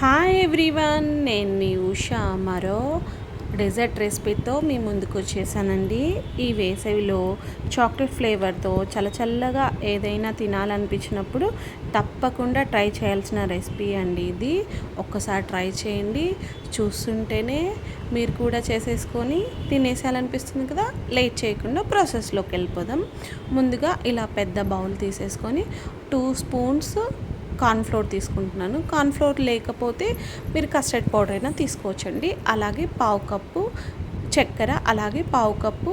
Hi everyone నేను మీ ఉషా. మరో dessert రెసిపీతో మీ ముందుకు వచ్చేసానండి. ఈ వేసవిలో చాక్లెట్ ఫ్లేవర్తో చల్ల చల్లగా ఏదైనా తినాలనిపించినప్పుడు తప్పకుండా ట్రై చేయాల్సిన రెసిపీ అండి ఇది. ఒక్కసారి ట్రై చేయండి. చూస్తుంటేనే మీరు కూడా చేసేసుకొని తినేసేయాలనిపిస్తుంది కదా? లేట్ చేయకుండా ప్రాసెస్లోకి వెళ్ళిపోదాం. ముందుగా ఇలా పెద్ద బౌల్ తీసేసుకొని టూ స్పూన్స్ కార్న్ఫ్లోర్ తీసుకుంటున్నాను. కార్న్ఫ్లోర్ లేకపోతే మీరు కస్టర్డ్ పౌడర్ అయినా తీసుకోవచ్చండి. అలాగే పావు కప్పు చక్కెర అలాగే పావు కప్పు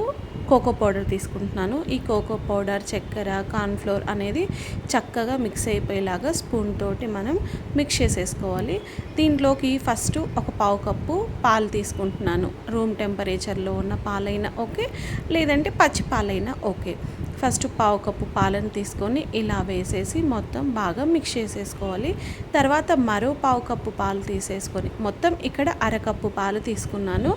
కోకో పౌడర్ తీసుకుంటున్నాను. ఈ కోకో పౌడర్ చక్కెర కార్న్ఫ్లోర్ అనేది చక్కగా మిక్స్ అయిపోయేలాగా స్పూన్ తోటి మనం మిక్స్ చేసేసుకోవాలి. దీంట్లోకి ఫస్ట్ ఒక పావు కప్పు పాలు తీసుకుంటున్నాను. రూమ్ టెంపరేచర్లో ఉన్న పాలైనా ఓకే లేదంటే పచ్చి పాలైనా ఓకే. ఫస్ట్ పావు కప్పు పాలను తీసుకొని ఇలా వేసేసి మొత్తం బాగా మిక్స్ చేసేసుకోవాలి. తర్వాత మరో పావు కప్పు పాలు తీసేసుకొని మొత్తం ఇక్కడ అరకప్పు పాలు తీసుకున్నాను.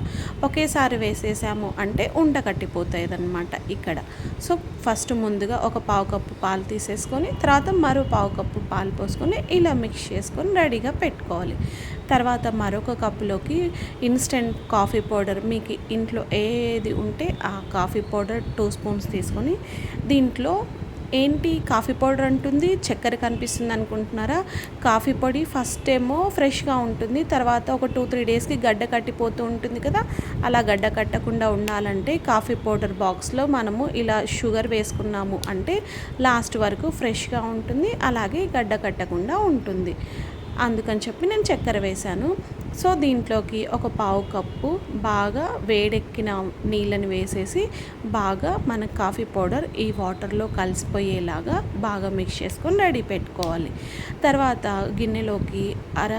ఒకేసారి వేసేసాము అంటే ఉండకట్టిపోతాయి అనమాట ఇక్కడ. సో ఫస్ట్ ముందుగా ఒక పావు కప్పు పాలు తీసేసుకొని తర్వాత మరో పావు కప్పు పాలు పోసుకొని ఇలా మిక్స్ చేసుకొని రెడీగా పెట్టుకోవాలి. తర్వాత మరొక కప్పులోకి ఇన్స్టెంట్ కాఫీ పౌడర్ మీకు ఇంట్లో ఏది ఉంటే ఆ కాఫీ పౌడర్ టూ స్పూన్స్ తీసుకొని దీంట్లో ఏంటి కాఫీ పౌడర్ అంటుంది? చక్కెర కనిపిస్తుంది అనుకుంటున్నారా? కాఫీ పొడి ఫస్ట్ ఏమో ఫ్రెష్గా ఉంటుంది. తర్వాత ఒక టూ త్రీ డేస్కి గడ్డ కట్టిపోతూ ఉంటుంది కదా? అలా గడ్డ కట్టకుండా ఉండాలంటే కాఫీ పౌడర్ బాక్స్లో మనము ఇలా షుగర్ వేసుకున్నాము అంటే లాస్ట్ వరకు ఫ్రెష్గా ఉంటుంది. అలాగే గడ్డ కట్టకుండా ఉంటుంది. అందుకని చెప్పి నేను చక్కెర వేశాను. సో దీంట్లోకి ఒక పావు కప్పు బాగా వేడెక్కిన నీళ్ళని వేసేసి బాగా మన కాఫీ పౌడర్ ఈ వాటర్లో కలిసిపోయేలాగా బాగా మిక్స్ చేసుకొని రెడీ పెట్టుకోవాలి. తర్వాత గిన్నెలోకి అర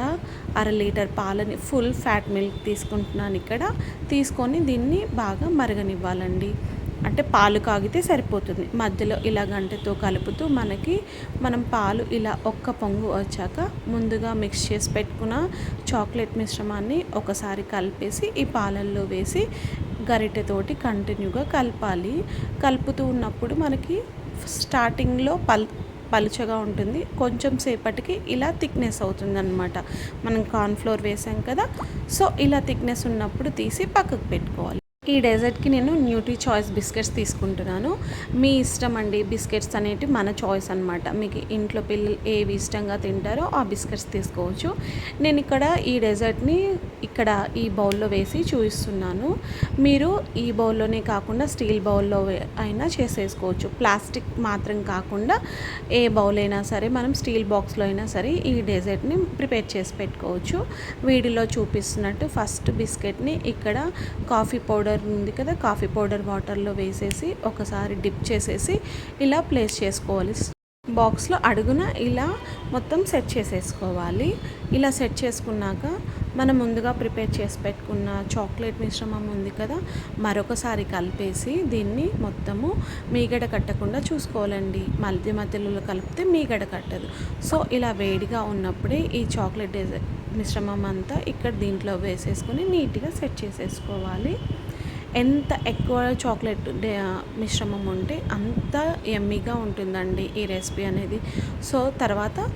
అర లీటర్ పాలని ఫుల్ ఫ్యాట్ మిల్క్ తీసుకుంటున్నాను ఇక్కడ. తీసుకొని దీన్ని బాగా మరగనివ్వాలండి. అంటే పాలు కాగితే సరిపోతుంది. మధ్యలో ఇలా గంటతో కలుపుతూ మనకి మనం పాలు ఇలా ఒక్క పొంగు వచ్చాక ముందుగా మిక్స్ చేసి పెట్టుకున్న చాక్లెట్ మిశ్రమాన్ని ఒకసారి కలిపేసి ఈ పాలల్లో వేసి గరిటెతోటి కంటిన్యూగా కలపాలి. కలుపుతూ ఉన్నప్పుడు మనకి స్టార్టింగ్లో పల్ పలుచగా ఉంటుంది. కొంచెం సేపటికి ఇలా థిక్నెస్ అవుతుంది అనమాట మనం కార్న్ఫ్లోర్ వేసాం కదా సో ఇలా థిక్నెస్ ఉన్నప్పుడు తీసి పక్కకు పెట్టుకోవాలి. ఈ డెజర్ట్కి నేను న్యూట్రీ చాయిస్ బిస్కెట్స్ తీసుకుంటున్నాను. మీ ఇష్టం అండి బిస్కెట్స్ అనేవి మన చాయిస్ అనమాట మీకు ఇంట్లో పిల్లలు ఏవి ఇష్టంగా తింటారో ఆ బిస్కెట్స్ తీసుకోవచ్చు. నేను ఇక్కడ ఈ డెజర్ట్ని ఇక్కడ ఈ బౌల్లో వేసి చూపిస్తున్నాను. మీరు ఈ బౌల్లోనే కాకుండా స్టీల్ బౌల్లో అయినా చేసేసుకోవచ్చు. ప్లాస్టిక్ మాత్రం కాకుండా ఏ బౌల్ అయినా సరే మనం స్టీల్ బాక్స్లో అయినా సరే ఈ డెజర్ట్ని ప్రిపేర్ చేసి పెట్టుకోవచ్చు. వీడియోలో చూపిస్తున్నట్టు ఫస్ట్ బిస్కెట్ని ఇక్కడ కాఫీ పౌడర్ పౌడర్ ఉంది కదా కాఫీ పౌడర్ వాటర్లో వేసేసి ఒకసారి డిప్ చేసేసి ఇలా ప్లేస్ చేసుకోవాలి. బాక్స్లో అడుగున ఇలా మొత్తం సెట్ చేసేసుకోవాలి. ఇలా సెట్ చేసుకున్నాక మనం ముందుగా ప్రిపేర్ చేసి పెట్టుకున్న చాక్లెట్ మిశ్రమం ఉంది కదా మరొకసారి కలిపేసి దీన్ని మొత్తము మీగడ కట్టకుండా చూసుకోవాలండి. మధ్య మధ్యలో కలిపితే మీగడ కట్టదు. సో ఇలా వేడిగా ఉన్నప్పుడే ఈ చాక్లెట్ మిశ్రమం అంతా ఇక్కడ దీంట్లో వేసేసుకొని నీట్గా సెట్ చేసేసుకోవాలి. ఎంత ఎక్కువ చాక్లెట్ మిశ్రమం ఉంటే అంత ఎమ్మీగా ఉంటుందండి ఈ రెసిపీ అనేది. సో తర్వాత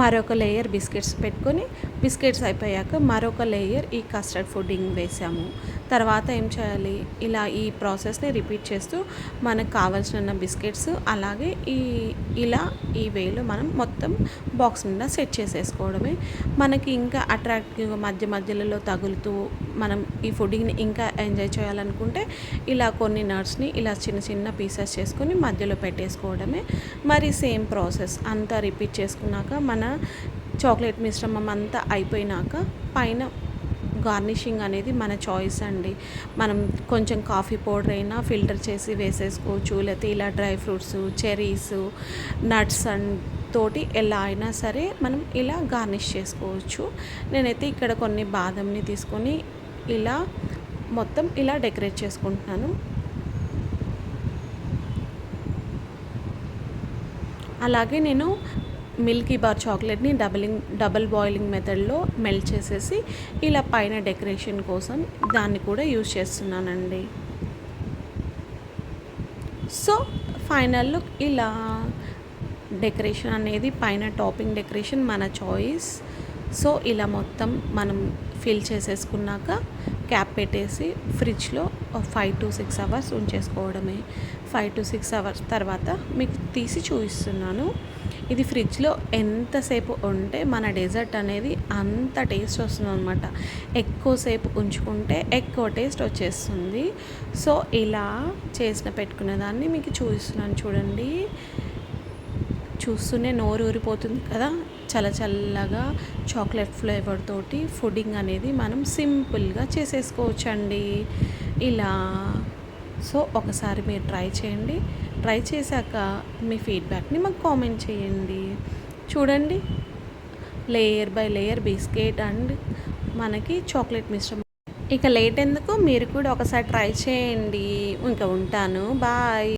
మరొక లేయర్ బిస్కెట్స్ పెట్టుకొని బిస్కెట్స్ అయిపోయాక మరొక లేయర్ ఈ కస్టర్డ్ ఫుడ్డింగ్ వేసాము. తర్వాత ఏం చేయాలి? ఇలా ఈ ప్రాసెస్ని రిపీట్ చేస్తూ మనకు కావాల్సిన బిస్కెట్స్ అలాగే ఈ ఇలా ఈ వేలో మనం మొత్తం బాక్స్ నిండా సెట్ చేసేసుకోవడమే. మనకి ఇంకా అట్రాక్టివ్గా మధ్య మధ్యలో తగులుతూ మనం ఈ ఫుడ్డింగ్ని ఇంకా ఎంజాయ్ చేయాలనుకుంటే ఇలా కొన్ని నట్స్ని ఇలా చిన్న చిన్న పీసెస్ చేసుకొని మధ్యలో పెట్టేసుకోవడమే. మరి సేమ్ ప్రాసెస్ అంతా రిపీట్ చేసుకున్నాక మన చాక్లెట్ మిశ్రమం అంతా అయిపోయినాక పైన గార్నిషింగ్ అనేది మన చాయిస్ అండి. మనం కొంచెం కాఫీ పౌడర్ అయినా ఫిల్టర్ చేసి వేసేసుకోవచ్చు లేకపోతే ఇలా dry fruits cherries nuts and తోటి ఎలా అయినా సరే మనం ఇలా గార్నిష్ చేసుకోవచ్చు. నేనైతే ఇక్కడ కొన్ని బాదంని తీసుకొని ఇలా మొత్తం ఇలా డెకరేట్ చేసుకుంటున్నాను. అలాగే నేను మిల్కీ బార్ చాక్లెట్ని డబలింగ్ డబల్ బాయిలింగ్ మెథడ్లో మెల్ట్ చేసేసి ఇలా పైన డెకరేషన్ కోసం దాన్ని కూడా యూజ్ చేస్తున్నానండి. సో ఫైనల్ లుక్ ఇలా డెకరేషన్ అనేది పైన టాపింగ్ డెకరేషన్ మన చాయిస్. సో ఇలా మొత్తం మనం ఫిల్ చేసేసుకున్నాక క్యాప్ పెట్టేసి ఫ్రిడ్జ్లో ఫైవ్ టు సిక్స్ అవర్స్ ఉంచేసుకోవడమే. ఫైవ్ టు సిక్స్ అవర్స్ తర్వాత మీకు తీసి చూపిస్తున్నాను. ఇది ఫ్రిడ్జ్లో ఎంతసేపు ఉంటే మన డెజర్ట్ అనేది అంత టేస్ట్ వస్తుంది అనమాట ఎక్కువసేపు ఉంచుకుంటే ఎక్కువ టేస్ట్ వచ్చేస్తుంది. సో ఇలా చేసిన పెట్టుకునే దాన్ని మీకు చూపిస్తున్నాను చూడండి. చూస్తూనే నోరు ఊరిపోతుంది కదా? చల్ల చల్లగా చాక్లెట్ ఫ్లేవర్ తోటి ఫుడ్డింగ్ అనేది మనం సింపుల్గా చేసేసుకోవచ్చండి. ఇలా సో ఒకసారి మీరు ట్రై చేయండి. ట్రై చేశాక మీ ఫీడ్బ్యాక్ని మాకు కామెంట్ చేయండి. చూడండి layer by layer biscuit and మనకి చాక్లెట్ మిశ్రమం. ఇక లేట్ ఎందుకు? మీరు కూడా ఒకసారి ట్రై చేయండి. ఇంకా ఉంటాను. బాయ్.